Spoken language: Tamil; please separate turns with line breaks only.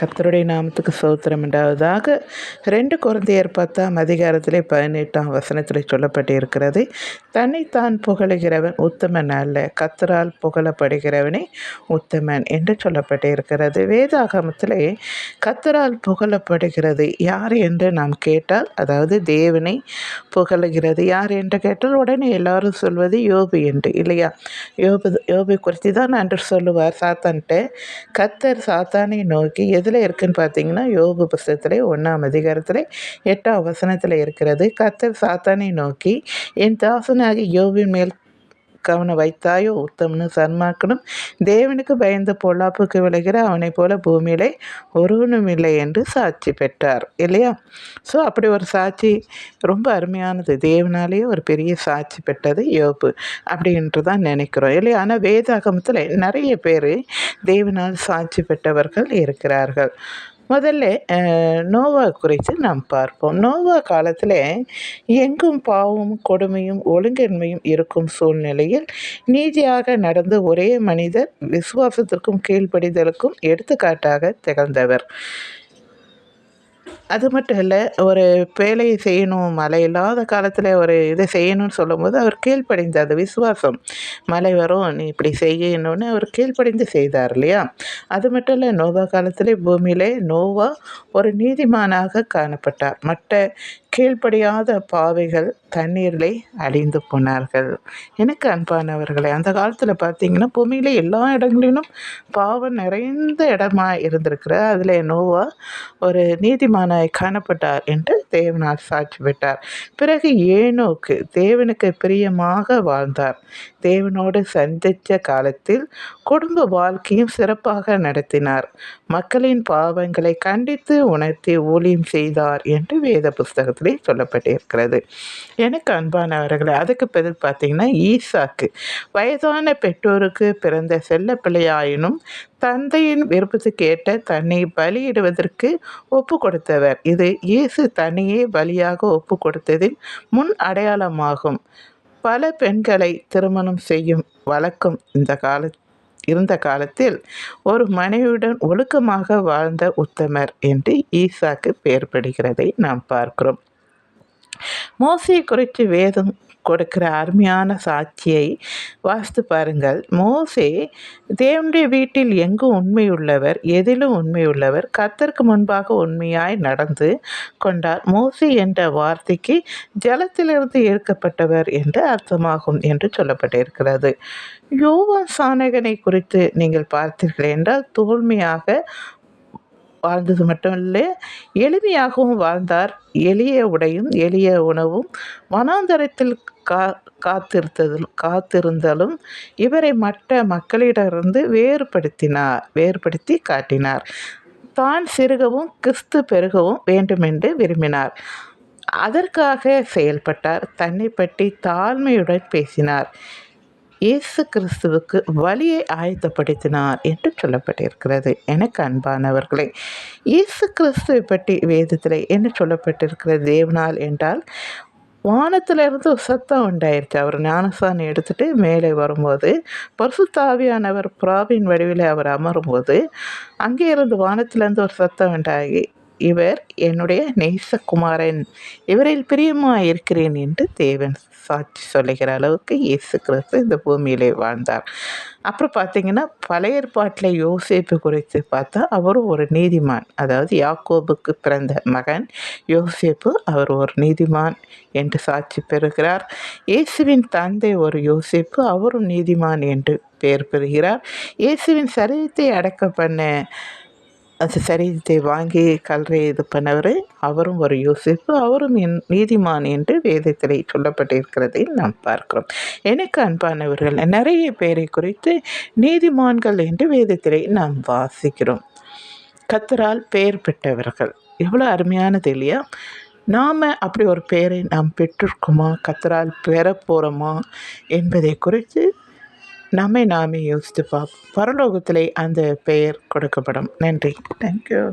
கத்தருடைய நாமத்துக்கு சோத்திரம் உண்டாவதாக. ரெண்டு குழந்தையர் பத்தாம் அதிகாரத்திலே பதினெட்டாம் வசனத்தில் சொல்லப்பட்டிருக்கிறது. தன்னைத்தான் புகழுகிறவன் உத்தமன் அல்ல. கத்தரால் புகழப்படுகிறவனே உத்தமன் என்று சொல்லப்பட்டிருக்கிறது. வேதாகமத்திலே கத்தரால் புகழப்படுகிறது யார் என்று நாம் கேட்டால் அதாவது தேவனை புகழுகிறது யார் என்று கேட்டால் உடனே எல்லாரும் சொல்வது யோபு என்று இல்லையா? யோபு யோபு குறித்து தான் அன்று சொல்லுவார் சாத்தான்ட்டு கத்தர் சாத்தானை நோக்கி எது எதில் இருக்குதுன்னு பார்த்தீங்கன்னா யோபு புஸ்தகத்தில் ஒன்றாம் அதிகாரத்தில் எட்டாம் வசனத்தில் இருக்கிறது. கத்தர் சாத்தானை நோக்கி என் தாசனாகி யோபின் மேல் கவனம் வைத்தாயோ? உத்தம்னு சன்மாக்கணும் தேவனுக்கு பயந்த பொல்லாப்புக்கு விளைகிற அவனை போல பூமியிலே ஒருவனும் இல்லை என்று சாட்சி பெற்றார். இல்லையா? ஸோ அப்படி ஒரு சாட்சி ரொம்ப அருமையானது. தேவனாலேயே ஒரு பெரிய சாட்சி பெற்றது யோப்பு அப்படின்ட்டு தான் நினைக்கிறோம். இல்லையா? ஆனால் வேதாகமத்தில் நிறைய பேர் தேவனால் சாட்சி பெற்றவர்கள் இருக்கிறார்கள். முதல்ல நோவா குறித்து நாம் பார்ப்போம். நோவா காலத்தில் எங்கும் பாவமும் கொடுமையும் ஒழுங்கின்மையும் இருக்கும் சூழ்நிலையில் நீதியாக நடந்த ஒரே மனிதர் விசுவாசத்திற்கும் கீழ்ப்படிதலுக்கும் எடுத்துக்காட்டாக திகழ்ந்தவர். அது மட்டும் இல்லை ஒரு வேலையை செய்யணும் மழை இல்லாத காலத்தில் ஒரு இதை செய்யணும்னு சொல்லும்போது அவர் கீழ்ப்படிந்த அது விசுவாசம். மழை வரும் நீ இப்படி செய்யணும்னு அவர் கீழ்ப்படிந்து செய்தார் இல்லையா? அது மட்டும் இல்லை நோவா காலத்திலே பூமியிலே நோவா ஒரு நீதிமானாக காணப்பட்டார். மற்ற கீழ்ப்படியாத பாவைகள் தண்ணீரிலே அழிந்து போனார்கள். எனக்கு அன்பானவர்களே அந்த காலத்தில் பார்த்தீங்கன்னா பூமியில் எல்லா இடங்களிலும் பாவம் நிறைந்த இடமா இருந்திருக்கிற அதில் நோவா ஒரு நீதிமானாய் காணப்பட்டார் என்று தேவனால் சாட்சி பெற்றார். பிறகு ஏனோக்கு தேவனுக்கு பிரியமாக வாழ்ந்தார். தேவனோடு சந்தித்த காலத்தில் குடும்ப வாழ்க்கையும் சிறப்பாக நடத்தினார். மக்களின் பாவங்களை கண்டித்து உணர்த்தி ஊழியம் செய்தார் என்று வேத புஸ்தகத்திலே சொல்லப்பட்டிருக்கிறது. எனக்கு அன்பானவர்களை அதுக்கு பிறகு பார்த்தீங்கன்னா ஈசாக்கு வயதான பெற்றோருக்கு பிறந்த செல்ல பிள்ளையாயினும் தந்தையின் விருப்பத்துக்கு ஏற்ற தன்னை பலியிடுவதற்கு ஒப்பு கொடுத்தவர் இது இயேசு தன்னையே பலியாக ஒப்பு கொடுத்ததின் முன் அடையாளமாகும். பல பெண்களை திருமணம் செய்யும் வழக்கம் இந்த கால இருந்த காலத்தில் ஒரு மனைவியுடன் ஒழுக்கமாக வாழ்ந்த உத்தமர் என்று ஈசாக்கு பெயர்படுகிறதை நாம் பார்க்கிறோம். மோசையை குறித்து வேதம் கொடுக்கிற அருமையான சாட்சியை வாசித்து பாருங்கள். மோசே தேவனுடைய வீட்டில் எங்கும் உண்மையுள்ளவர் எதிலும் உண்மையுள்ளவர் கத்தருக்கு முன்பாக உண்மையாய் நடந்து கொண்டார். மோசே என்ற வார்த்தைக்கு ஜலத்திலிருந்து எடுக்கப்பட்டவர் என்று அர்த்தமாகும் என்று சொல்லப்பட்டிருக்கிறது. யோவான் சாணகனை குறித்து நீங்கள் பார்த்தீர்கள் என்றால் தோல்மையாக வாழ்ந்தது மட்டும் இல்லை எளிமையாகவும் வாழ்ந்தார். எளிய உடையும் எளிய உணவும் வனாந்தரத்தில் கா காத்திருத்ததில் காத்திருந்தாலும் இவரை மற்ற மக்களிடமிருந்து வேறுபடுத்தினார் வேறுபடுத்தி காட்டினார். தான் சிறுகவும் கிறிஸ்து பெருகவும் வேண்டுமென்று விரும்பினார். அதற்காக செயல்பட்டார். தன்னை பற்றி தாழ்மையுடன் பேசினார். இயேசு கிறிஸ்துவுக்கு வழியை ஆயத்தப்படுத்தினார் என்று சொல்லப்பட்டிருக்கிறது. எனக்கு அன்பானவர்களே இயேசு கிறிஸ்துவை பற்றி வேதத்தில் என்ன சொல்லப்பட்டிருக்கிறது? தேவனால் என்றால் வானத்திலிருந்து ஒரு சத்தம் உண்டாயிருச்சு. அவர் ஞானசாணி எடுத்துகிட்டு மேலே வரும்போது பரிசுத்தாவியானவர் புறாவின் வடிவில் அவர் அமரும்போது அங்கே இருந்து வானத்திலேருந்து ஒரு சத்தம் உண்டாகி இவர் என்னுடைய நேசகுமாரன். இவரில் பிரியமாக இருக்கிறேன் என்று தேவன் சாட்சி சொல்லுகிற அளவுக்கு இயேசு கிறிஸ்து இந்த பூமியிலே வாழ்ந்தார். அப்புறம் பார்த்தீங்கன்னா பழைய ஏற்பாட்டில் யோசேப்பு குறித்து பார்த்தா அவரும் ஒரு நீதிமான். அதாவது யாக்கோபுக்கு பிறந்த மகன் யோசேப்பு அவர் ஒரு நீதிமான் என்று சாட்சி பெறுகிறார். இயேசுவின் தந்தை ஒரு யோசேப்பு அவரும் நீதிமான் என்று பெயர் பெறுகிறார். இயேசுவின் சரீரத்தை அடக்க பண்ண அந்த சரீரத்தை வாங்கி கல்றை இது பண்ணவர் அவரும் ஒரு யோசிப்பு அவரும் என் நீதிமான் என்று வேதத்தில் சொல்லப்பட்டிருக்கிறதை நாம் பார்க்கிறோம். எனக்கு அன்பானவர்கள் நிறைய பேரை குறித்து நீதிமான்கள் என்று வேதத்திலே நாம் வாசிக்கிறோம். கத்தரால் பெயர் பெற்றவர்கள். எவ்வளோ அருமையானது இல்லையா? நாம் அப்படி ஒரு பெயரை நாம் பெற்றிருக்குமா? கத்தரால் பெற போகிறோமா என்பதை குறித்து நம்மை நாமே யோசித்து பார்ப்போம் பரலோகத்திலே அந்த பெயர் கொடுக்கப்படும். நன்றி. தேங்க்யூ